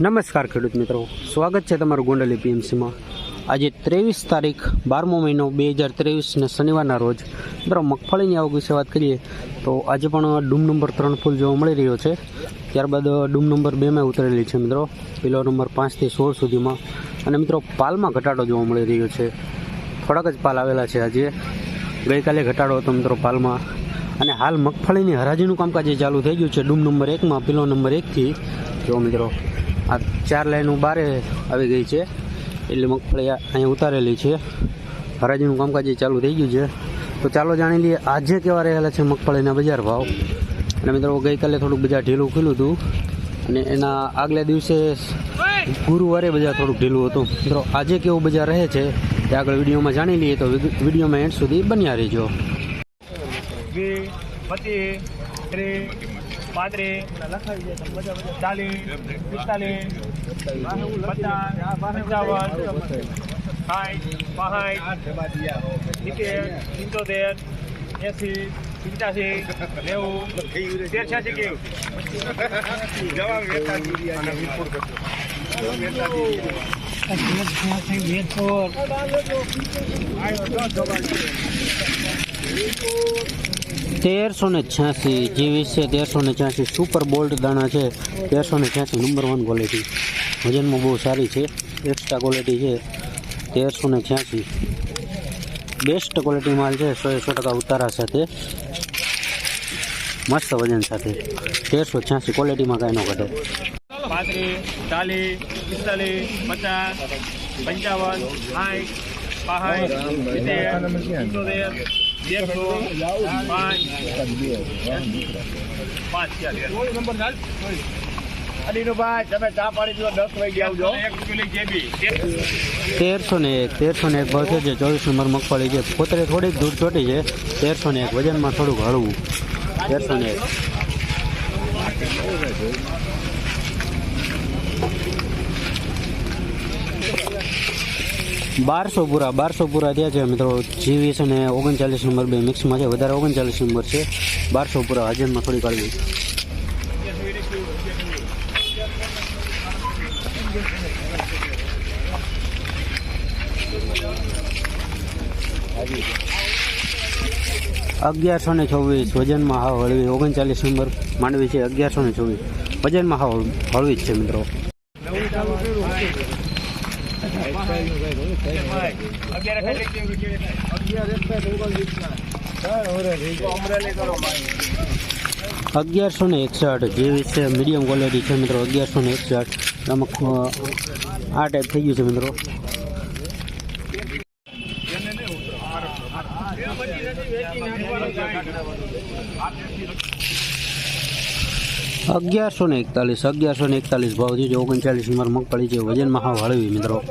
નમસ્કાર ખેડૂત મિત્રો. સ્વાગત છે તમારું ગોંડલી પીએમસીમાં આજે ત્રેવીસ તારીખ, બારમો મહિનો, બે હજાર ત્રેવીસને શનિવારના રોજ. મિત્રો, મગફળીની આવક વિશે વાત કરીએ, તો આજે પણ ડૂમ નંબર ત્રણ ફૂલ જોવા મળી રહ્યો છે. ત્યારબાદ ડૂમ નંબર બેમાં ઉતરેલી છે મિત્રો. પિલો નંબર પાંચથી સોળ સુધીમાં. અને મિત્રો, પાલમાં ઘટાડો જોવા મળી રહ્યો છે. થોડાક જ પાલ આવેલા છે આજે. ગઈકાલે ઘટાડો હતો મિત્રો પાલમાં. અને હાલ મગફળીની હરાજીનું કામકાજ ચાલુ થઈ ગયું છે ડૂમ નંબર એકમાં પિલો નંબર એકથી જો મિત્રો આ ચાર લાઈનો બારે આવી ગઈ છે. એટલે મગફળી અહીંયા ઉતારેલી છે. હરાજીનું કામકાજ ચાલુ થઈ ગયું છે. તો ચાલો જાણી લઈએ, આજે કેવા રહેલા છે મગફળીના બજાર ભાવ? અને મિત્રો, ગઈકાલે થોડુંક બજાર ઢીલું ખુલ્યું હતું. અને એના આગલા દિવસે ગુરુવારે બજાર થોડુંક ઢીલું હતું. મિત્રો, આજે કેવું બજાર રહે છે તે આગળ વિડીયોમાં જાણી લઈએ. તો વિડીયોમાં એન્ડ સુધી બન્યા રહેજો. પાંત્રીસ ચાલીસ પિસ્તાલીસ પચાસ પંચાવન સાઠ પાંસઠ સિત્તેર પંચોતેર એંસી તેરસો ને છ્યાસી જીવીસ છે. તેરસો ને છ્યાસી સુપર બોલ્ટ દાણા છે. તેરસો ને છ્યાસી નંબર વન ક્વોલિટી વજનમાં બહુ સારી છે. એક્સ્ટ્રા ક્વોલિટી છે. તેરસો ને છ્યાસી. બેસ્ટ ક્વોલિટી માલ છે. સો સો ટકા ઉતારા સાથે. મસ્ત વજન સાથે. તેરસો છ્યાસી ક્વોલિટીમાં કાંઈ ન ઘટે. પચાસ, પંચાવન, સાઠ પાંસઠ સિત્તેર તેરસો ને એક, તેરસો ને એક ભાવ છે ચોવીસ નંબર મગફળી છે. પોતરે થોડીક દૂર ચોટી છે, તેરસો ને એક, વજનમાં થોડુંક હળવું. તેરસો ને એક. બારસો પૂરા બારસો પૂરા થયા છે મિત્રો. જીવીસ અને ઓગણચાલીસ નંબર બે મિક્સમાં છે. વધારે ઓગણચાલીસ નંબર છે. બારસો પૂરા હજનમાં થોડી કાઢવી અગિયારસો ને છવ્વીસ, વજનમાં હાવ હળવી. ઓગણચાલીસ નંબર માંડવી છે અગિયારસો ને ચોવીસ વજનમાં હાવ હળવી જ છે મિત્રો. અગિયારસો ને એકસઠ જેવી છે મીડિયમ ક્વોલિટી છે મિત્રો, અગિયારસો ને એકસઠ. આમાં આ ટાઈપ થઈ ગયું છે મિત્રો. અગિયારસો ને એકતાલીસ, અગિયારસો ને એકતાલીસ ભાવ છે જે ઓગણચાલીસ મગફળી છે વજનમાં હાવ હળવી મિત્રો.